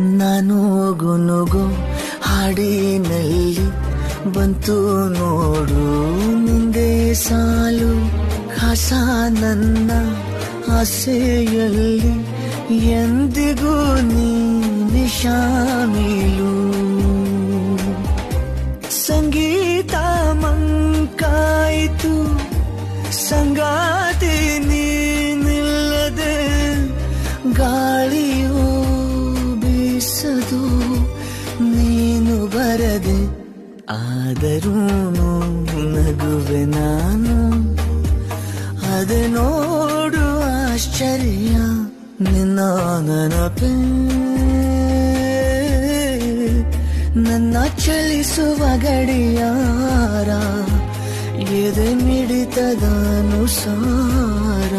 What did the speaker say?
ನಾನು ಗುನುಗು ಹಾಡಿನಲ್ಲಿ ಬಂತು ನೋಡು. ನಿಂದೆ ಸಾಲು ಕಸ ನನ್ನ ಆಸೆಯಲ್ಲಿ ಎಂದಿಗೂ ನೀ ಶಾಮೀಲು ಸಂಗೀತ ಮಂಕಾಯಿತು ಸಂಗಾತಿ ನೀನು ಬರದೆ ಆದರೂ ನಗುವೆ ನಾನು ಅದೆ ನೋಡು ಆಶ್ಚರ್ಯ ನಿನ್ನ ನೆನಪೇ ನನ್ನ ಚಲಿಸುವ ಗಡಿಯಾರ ಎದೆ ಮಿಡಿತದ ಅನುಸಾರ